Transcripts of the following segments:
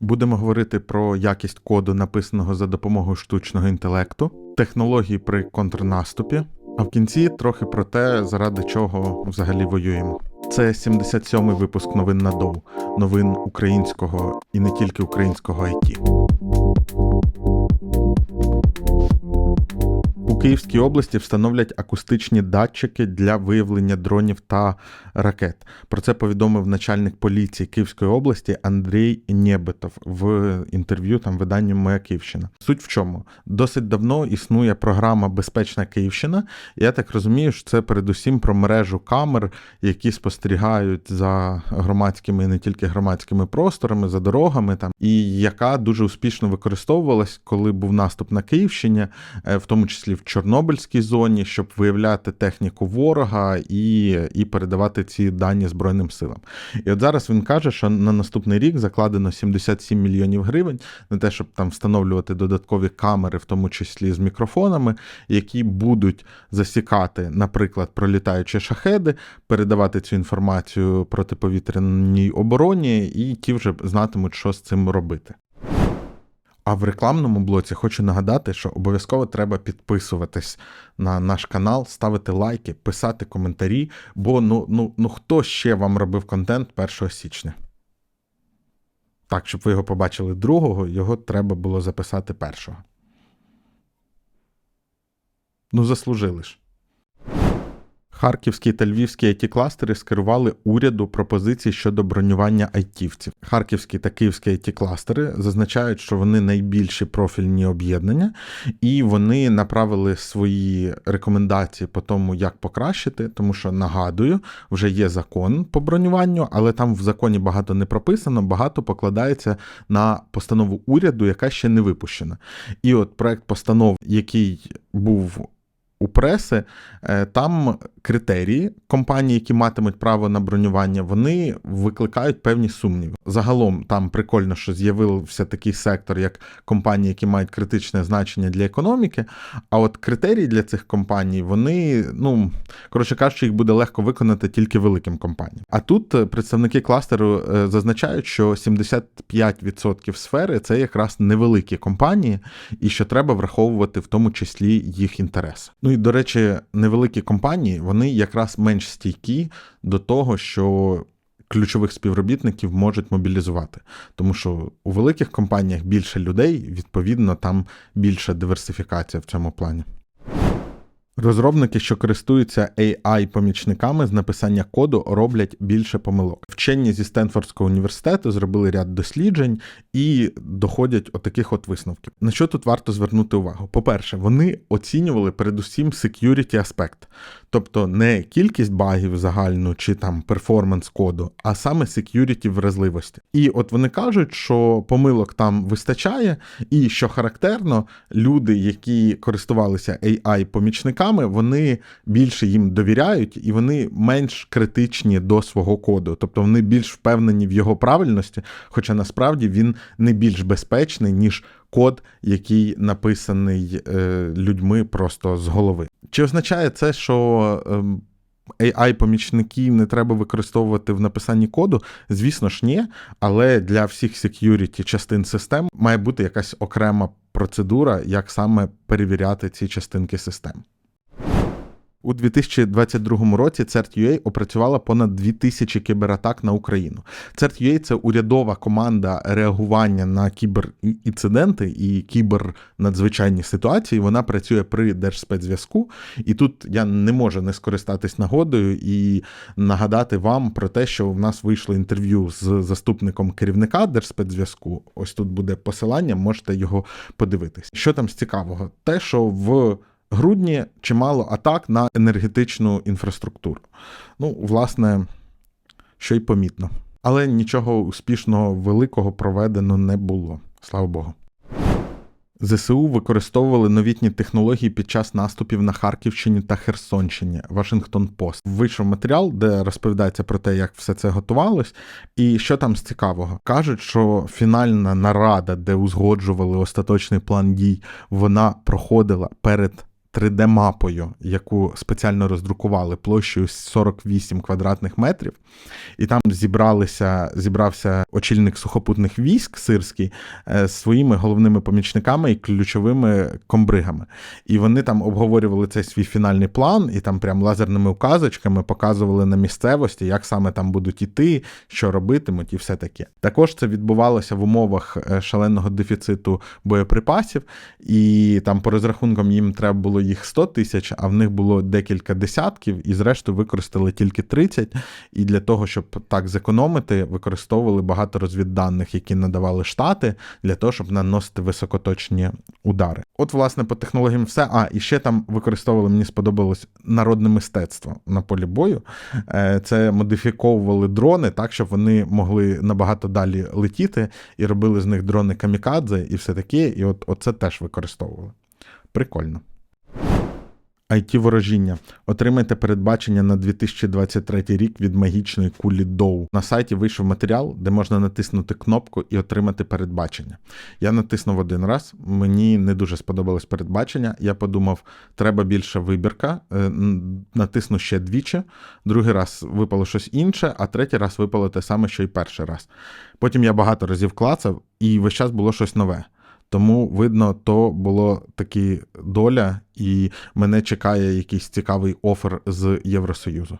Будемо говорити про якість коду, написаного за допомогою штучного інтелекту, технології при контрнаступі. А в кінці трохи про те, заради чого взагалі воюємо. Це 77-й випуск новин на Доу, новин українського і не тільки українського IT. Київській області встановлять акустичні датчики для виявлення дронів та ракет. Про це повідомив начальник поліції Київської області Андрій Нєбетов в інтерв'ю там виданню Моя Київщина. Суть в чому? Досить давно існує програма Безпечна Київщина. Я так розумію, що це передусім про мережу камер, які спостерігають за громадськими не тільки громадськими просторами, за дорогами там, і яка дуже успішно використовувалась, коли був наступ на Київщині, е, в тому числі в Чорнобильській зоні, щоб виявляти техніку ворога і, і передавати ці дані Збройним силам. І от зараз він каже, що на наступний рік закладено 77 мільйонів гривень на те, щоб там встановлювати додаткові камери, в тому числі з мікрофонами, які будуть засікати, наприклад, пролітаючі шахеди, передавати цю інформацію протиповітряній обороні, і ті вже знатимуть, що з цим робити. А в рекламному блоці хочу нагадати, що обов'язково треба підписуватись на наш канал, ставити лайки, писати коментарі, бо ну, ну, ну хто ще вам робив контент 1 січня? Так, щоб ви його побачили другого, його треба було записати першого. Ну, заслужили ж. Харківські та львівські it кластери скерували уряду пропозиції щодо бронювання айтівців. Харківські та київські it кластери зазначають, що вони найбільші профільні об'єднання, і вони направили свої рекомендації по тому, як покращити, тому що нагадую, вже є закон по бронюванню, але там в законі багато не прописано, багато покладається на постанову уряду, яка ще не випущена. І от проект постанов, який був у преси, е, там критерії компанії, які матимуть право на бронювання, вони викликають певні сумніви. Загалом там прикольно, що з'явився такий сектор, як компанії, які мають критичне значення для економіки. А от критерії для цих компаній, вони, ну коротше кажучи, їх буде легко виконати тільки великим компаніям. А тут е, представники кластеру е, зазначають, що 75% сфери це якраз невеликі компанії, і що треба враховувати в тому числі їх інтереси. Ну і до речі, невеликі компанії вони якраз менш стійкі до того, що ключових співробітників можуть мобілізувати. Тому що у великих компаніях більше людей, відповідно, там більша диверсифікація в цьому плані. Розробники, що користуються AI-помічниками з написання коду, роблять більше помилок. Вчені зі Стенфордського університету зробили ряд досліджень і доходять отаких от висновків. На що тут варто звернути увагу? По-перше, вони оцінювали передусім security аспект, тобто не кількість багів загальну чи там перформанс коду, а саме security вразливості. І от вони кажуть, що помилок там вистачає, і що характерно, люди, які користувалися AI-помічниками, вони більше їм довіряють і вони менш критичні до свого коду, тобто вони більш впевнені в його правильності, хоча насправді він не більш безпечний, ніж код, який написаний е, людьми просто з голови. Чи означає це, що. Е, AI-помічників не треба використовувати в написанні коду, звісно ж, ні. Але для всіх security частин систем має бути якась окрема процедура, як саме перевіряти ці частинки систем. У 2022 році CERT.UA опрацювала понад 2000 кібератак на Україну. CERT.UA – це урядова команда реагування на кіберінциденти і кібернадзвичайні ситуації. Вона працює при Держспецзв'язку. І тут я не можу не скористатись нагодою і нагадати вам про те, що в нас вийшло інтерв'ю з заступником керівника Держспецзв'язку. Ось тут буде посилання, можете його подивитись. Що там з цікавого? Те, що в грудні чимало атак на енергетичну інфраструктуру. Ну, власне, що й помітно. Але нічого успішного великого проведено не було, слава Богу. ЗСУ використовували новітні технології під час наступів на Харківщині та Херсонщині. Вашингтон Пост вийшов матеріал, де розповідається про те, як все це готувалось, і що там з цікавого. Кажуть, що фінальна нарада, де узгоджували остаточний план дій, вона проходила перед 3D-мапою, яку спеціально роздрукували площею 48 квадратних метрів, і там зібралися, зібрався очільник сухопутних військ сирський е, з своїми головними помічниками і ключовими комбригами. І вони там обговорювали цей свій фінальний план, і там прям лазерними указочками показували на місцевості, як саме там будуть іти, що робитимуть, і все таке. Також це відбувалося в умовах е, шаленого дефіциту боєприпасів, і там по розрахункам їм треба було їх 100 тисяч, а в них було декілька десятків, і зрештою використали тільки 30. І для того, щоб так зекономити, використовували багато розвідданих, які надавали штати, для того, щоб наносити високоточні удари. От, власне, по технологіям все. А, і ще там використовували, мені сподобалось народне мистецтво на полі бою. Е, Це модифіковували дрони так, щоб вони могли набагато далі летіти, і робили з них дрони камікадзе і все таке. І от це теж використовували. Прикольно. It ворожіння. Отримайте передбачення на 2023 рік від магічної кулі Доу. На сайті вийшов матеріал, де можна натиснути кнопку і отримати передбачення. Я натиснув один раз, мені не дуже сподобалось передбачення. Я подумав, треба більша вибірка. Е, Натисну ще двічі. Другий раз випало щось інше, а третій раз випало те саме, що й перший раз. Потім я багато разів клацав, і весь час було щось нове. Тому, видно, то було таки доля, і мене чекає якийсь цікавий офер з Євросоюзу.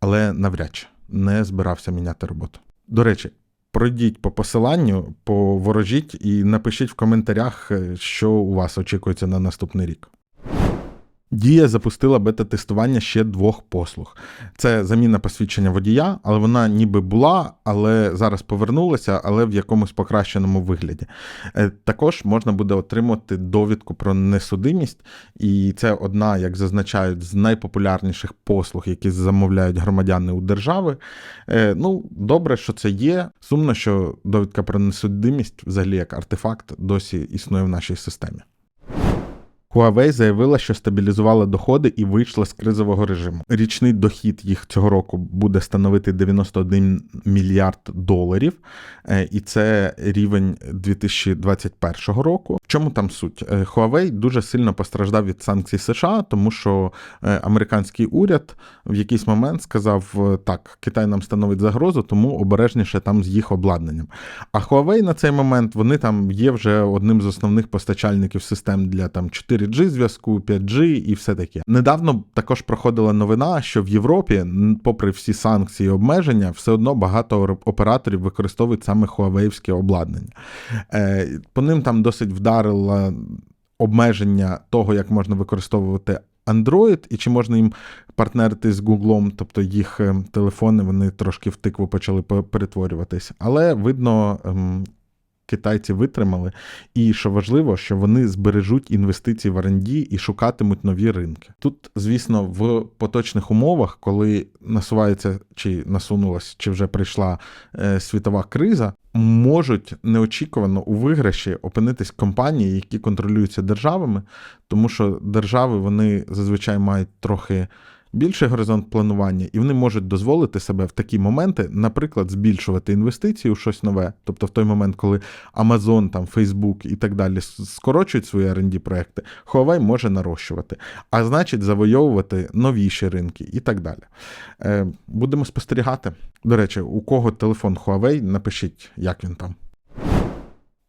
Але навряд чи не збирався міняти роботу. До речі, пройдіть по посиланню, поворожіть і напишіть в коментарях, е, що у вас очікується на наступний рік. Дія запустила бета-тестування ще двох послуг. Це заміна посвідчення водія, але вона ніби була, але зараз повернулася, але в якомусь покращеному вигляді. Е, Також можна буде отримати довідку про несудимість, і це одна, як зазначають, з найпопулярніших послуг, які замовляють громадяни у держави. Е, Ну, добре, що це є. Сумно, що довідка про несудимість, взагалі як артефакт, досі існує в нашій системі. Huawei заявила, що стабілізувала доходи і вийшла з кризового режиму. Річний дохід їх цього року буде становити 91 мільярд доларів, е, і це рівень 2021 року. В чому там суть? Е, Huawei дуже сильно постраждав від санкцій США, тому що е, американський уряд в якийсь момент сказав: так, Китай нам становить загрозу, тому обережніше там з їх обладнанням. А Huawei на цей момент вони там є вже одним з основних постачальників систем для там 4G зв'язку, 5G і все таке. Недавно також проходила новина, що в Європі, попри всі санкції і обмеження, все одно багато операторів використовують саме Huawei-вське обладнання. Е, По ним там досить вдарило обмеження того, як можна використовувати. Android, і чи можна їм партнерити з Google, тобто їх е, телефони вони трошки в тикву почали пе- перетворюватись. Але видно, ем, китайці витримали. І що важливо, що вони збережуть інвестиції в R&D і шукатимуть нові ринки. Тут, звісно, в поточних умовах, коли насувається чи насунулась, чи вже прийшла е, світова криза, можуть неочікувано у виграші опинитись компанії, які контролюються державами, тому що держави вони зазвичай мають трохи більший горизонт планування, і вони можуть дозволити себе в такі моменти, наприклад, збільшувати інвестиції у щось нове. Тобто в той момент, коли Amazon, там, Facebook і так далі скорочують свої R&D проекти, Huawei може нарощувати, а значить завойовувати новіші ринки і так далі. Е, будемо спостерігати. До речі, у кого телефон Huawei, напишіть, як він там.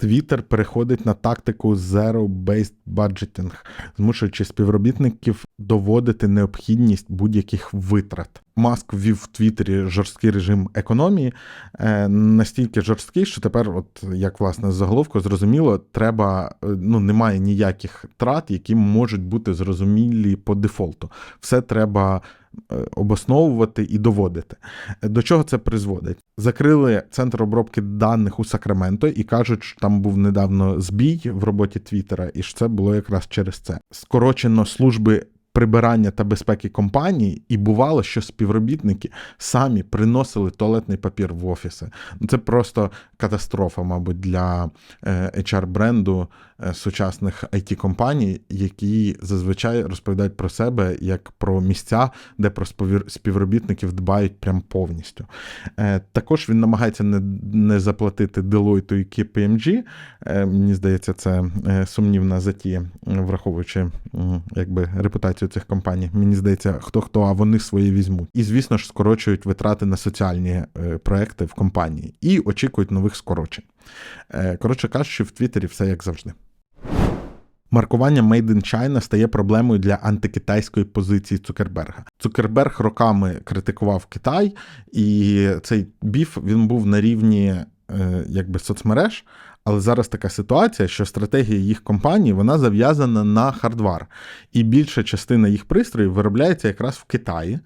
Twitter переходить на тактику Zero-Based Budgeting, змушуючи співробітників доводити необхідність будь-яких витрат. Маск ввів в Твіттері жорсткий режим економії, е, настільки жорсткий, що тепер, от як власне з заголовку, зрозуміло, треба е, ну немає ніяких трат, які можуть бути зрозумілі по дефолту. Все треба е, обосновувати і доводити. До чого це призводить? Закрили центр обробки даних у Сакраменто і кажуть, що там був недавно збій в роботі Твіттера, і що це було якраз через це. Скорочено служби прибирання та безпеки компанії, і бувало, що співробітники самі приносили туалетний папір в офіси. Ну, Це просто катастрофа, мабуть, для е, HR-бренду е, сучасних it компаній які зазвичай розповідають про себе як про місця, де про співробітників дбають прям повністю. Е, Також він намагається не, не заплатити Deloitte і KPMG. Мені здається, це сумнівна затія, враховуючи якби репутацію цих компаній. Мені здається, хто хто, а вони свої візьмуть. І звісно ж, скорочують витрати на соціальні е, проекти в компанії і очікують нових скорочень. Е, Коротше кажучи, в Твіттері все як завжди. Маркування Made in China стає проблемою для антикитайської позиції Цукерберга. Цукерберг роками критикував Китай, і цей біф він був на рівні е, якби соцмереж. Але зараз така ситуація, що стратегія їх компанії вона зав'язана на хардвар, і більша частина їх пристроїв виробляється якраз в Китаї,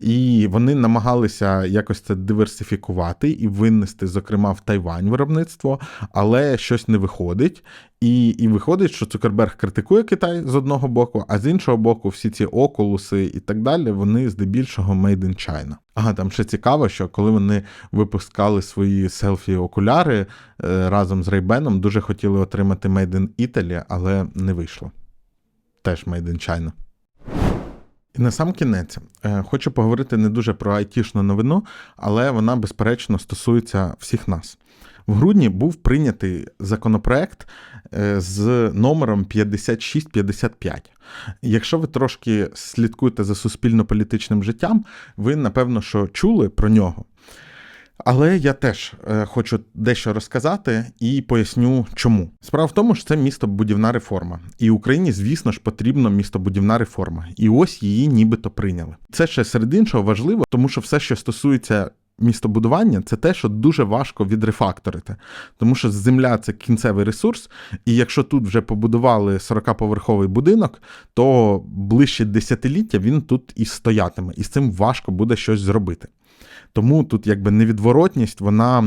і вони намагалися якось це диверсифікувати і винести, зокрема, в Тайвань виробництво, але щось не виходить. І і виходить, що Цукерберг критикує Китай з одного боку, а з іншого боку, всі ці окулуси і так далі, вони здебільшого made in China. Ага, там ще цікаво, що коли вони випускали свої селфі-окуляри е, разом з Рейбеном, дуже хотіли отримати Made in Italy, але не вийшло. Теж Made in China. І на сам кінець е, хочу поговорити не дуже про айтішну новину, але вона, безперечно, стосується всіх нас. В грудні був прийнятий законопроект е, з номером 5655. Якщо ви трошки слідкуєте за суспільно-політичним життям, ви напевно що чули про нього. Але я теж е, хочу дещо розказати і поясню, чому. Справа в тому, що це містобудівна реформа, і Україні, звісно ж, потрібна містобудівна реформа. І ось її нібито прийняли. Це ще серед іншого важливо, тому що все, що стосується містобудування, це те, що дуже важко відрефакторити, тому що земля це кінцевий ресурс, і якщо тут вже побудували 40-поверховий будинок, то ближче десятиліття він тут і стоятиме, і з цим важко буде щось зробити. Тому тут якби невідворотність вона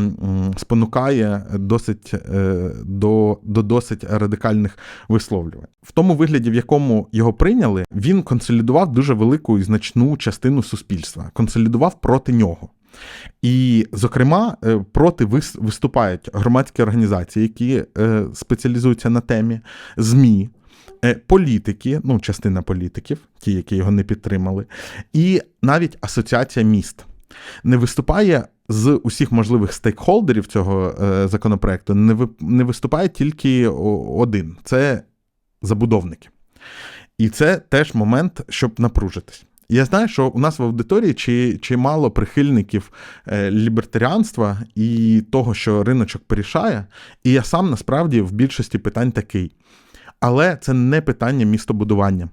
спонукає досить е, до, до досить радикальних висловлювань. В тому вигляді, в якому його прийняли, він консолідував дуже велику і значну частину суспільства, консолідував проти нього. І, зокрема, е, проти вис- виступають громадські організації, які е, спеціалізуються на темі, ЗМІ. Політики, ну, частина політиків, ті, які його не підтримали, і навіть асоціація міст не виступає з усіх можливих стейкхолдерів цього е, законопроекту, не, ви, не виступає тільки один це забудовники. І це теж момент, щоб напружитись. Я знаю, що у нас в аудиторії чи, чимало прихильників е, лібертаріанства і того, що риночок порішає, і я сам насправді в більшості питань такий. Але це не питання містобудування.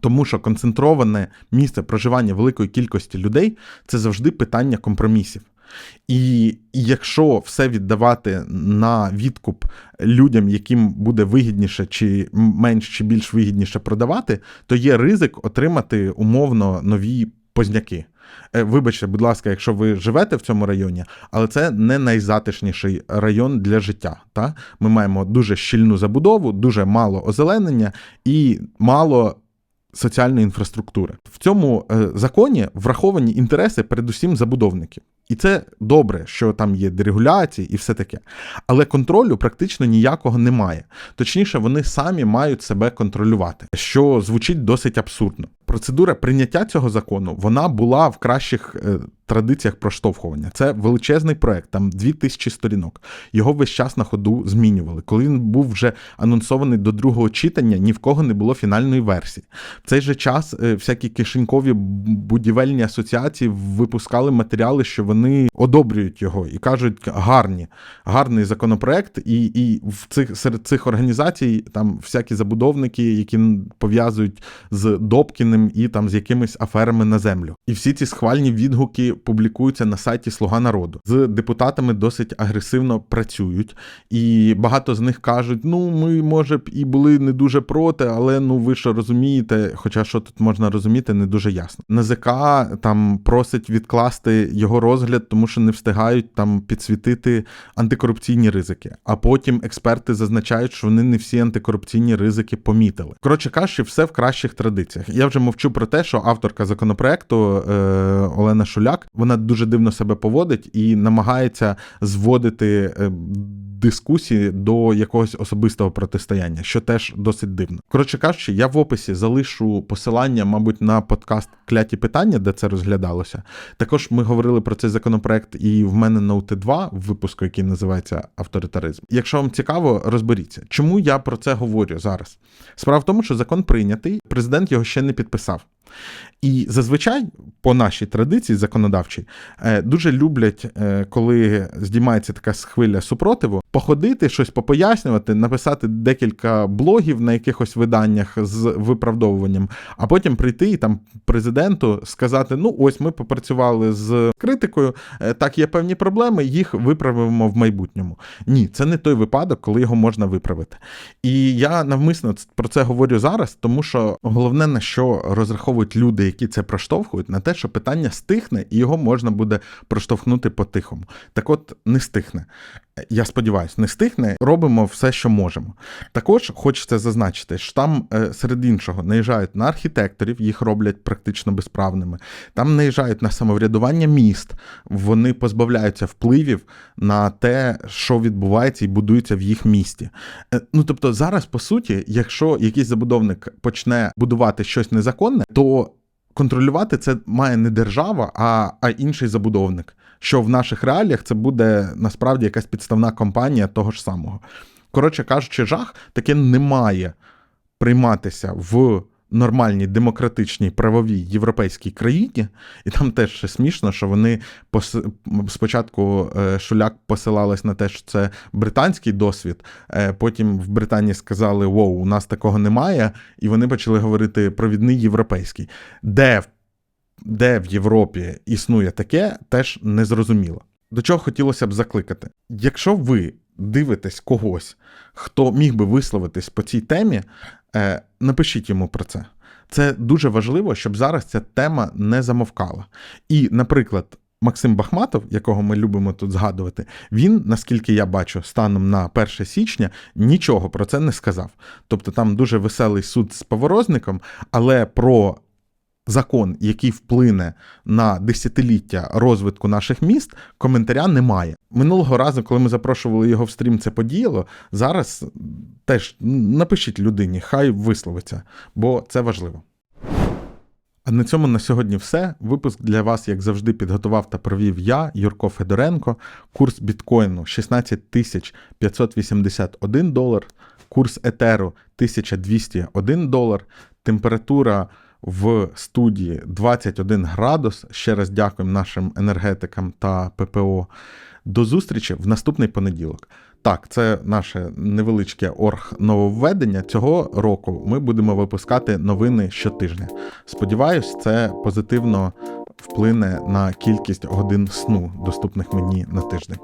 Тому що концентроване місце проживання великої кількості людей це завжди питання компромісів. І якщо все віддавати на відкуп людям, яким буде вигідніше чи менш чи більш вигідніше продавати, то є ризик отримати умовно нові позняки. Е, Вибачте, будь ласка, якщо ви живете в цьому районі, але це не найзатишніший район для життя. Та? Ми маємо дуже щільну забудову, дуже мало озеленення і мало соціальної інфраструктури. В цьому е, законі враховані інтереси передусім забудовників. І це добре, що там є дерегуляції і все таке. Але контролю практично ніякого немає. Точніше, вони самі мають себе контролювати, що звучить досить абсурдно. Процедура прийняття цього закону вона була в кращих е, традиціях проштовхування. Це величезний проект, там 2000 сторінок. Його весь час на ходу змінювали. Коли він був вже анонсований до другого читання, ні в кого не було фінальної версії. В цей же час е, всякі кишенькові будівельні асоціації випускали матеріали, що вони одобрюють його і кажуть, гарні, гарний законопроект. І, і в цих серед цих організацій там всякі забудовники, які пов'язують з Добкіним і там з якимись аферами на землю. І всі ці схвальні відгуки публікуються на сайті Слуга народу. З депутатами досить агресивно працюють, і багато з них кажуть: ну, ми, може б, і були не дуже проти, але ну ви що розумієте, хоча що тут можна розуміти, не дуже ясно. НЗК там просить відкласти його розгляд, тому що не встигають там підсвітити антикорупційні ризики. А потім експерти зазначають, що вони не всі антикорупційні ризики помітили. Коротше кажучи, все в кращих традиціях. Я вже мовчу про те, що авторка законопроекту е, Олена Шуляк вона дуже дивно себе поводить і намагається зводити. Дискусії до якогось особистого протистояння, що теж досить дивно. Коротше кажучи, я в описі залишу посилання, мабуть, на подкаст Кляті питання, де це розглядалося. Також ми говорили про цей законопроект і в мене на УТ2 в випуску, який називається Авторитаризм. Якщо вам цікаво, розберіться, чому я про це говорю зараз. Справа в тому, що закон прийнятий, президент його ще не підписав. І зазвичай, по нашій традиції законодавчій, е, дуже люблять, е, коли здіймається така хвиля супротиву, походити, щось попояснювати, написати декілька блогів на якихось виданнях з виправдовуванням, а потім прийти і там президенту сказати: ну ось ми попрацювали з критикою, е, так є певні проблеми, їх виправимо в майбутньому. Ні, це не той випадок, коли його можна виправити. І я навмисно про це говорю зараз, тому що головне на що розраховують люди, які це проштовхують, на те, що питання стихне, і його можна буде проштовхнути по-тихому. Так от не стихне. Я сподіваюся, не стихне. Робимо все, що можемо. Також хочеться зазначити, що там е, серед іншого наїжджають на архітекторів, їх роблять практично безправними. Там наїжджають на самоврядування міст, вони позбавляються впливів на те, що відбувається і будується в їх місті. Е, Ну тобто, зараз, по суті, якщо якийсь забудовник почне будувати щось незаконне, то контролювати це має не держава, а, а інший забудовник. Що в наших реаліях це буде насправді якась підставна компанія того ж самого. Коротше кажучи, жах таке не має прийматися в нормальній демократичній правовій європейській країні, і там теж ще смішно, що вони пос... спочатку е, Шуляк посилалась на те, що це британський досвід. е, Потім в Британії сказали: Воу, у нас такого немає, і вони почали говорити провідний європейський. Де де в Європі існує таке, теж незрозуміло. До чого хотілося б закликати. Якщо ви дивитесь когось, хто міг би висловитись по цій темі, е, напишіть йому про це. Це дуже важливо, щоб зараз ця тема не замовкала. І, наприклад, Максим Бахматов, якого ми любимо тут згадувати, він, наскільки я бачу, станом на 1 січня нічого про це не сказав. Тобто там дуже веселий суд з поворозником, але про закон, який вплине на десятиліття розвитку наших міст, коментаря немає. Минулого разу, коли ми запрошували його в стрім, це подіяло. Зараз теж напишіть людині, хай висловиться, бо це важливо. А на цьому на сьогодні все. Випуск для вас, як завжди, підготував та провів я, Юрко Федоренко. Курс біткоїну 16 тисяч 581 долар, курс етеру 1201 долар, температура в студії 21 градус. Ще раз дякуємо нашим енергетикам та ППО. До зустрічі в наступний понеділок. Так, це наше невеличке орг нововведення. Цього року ми будемо випускати новини щотижня. Сподіваюсь, це позитивно вплине на кількість годин сну, доступних мені на тиждень.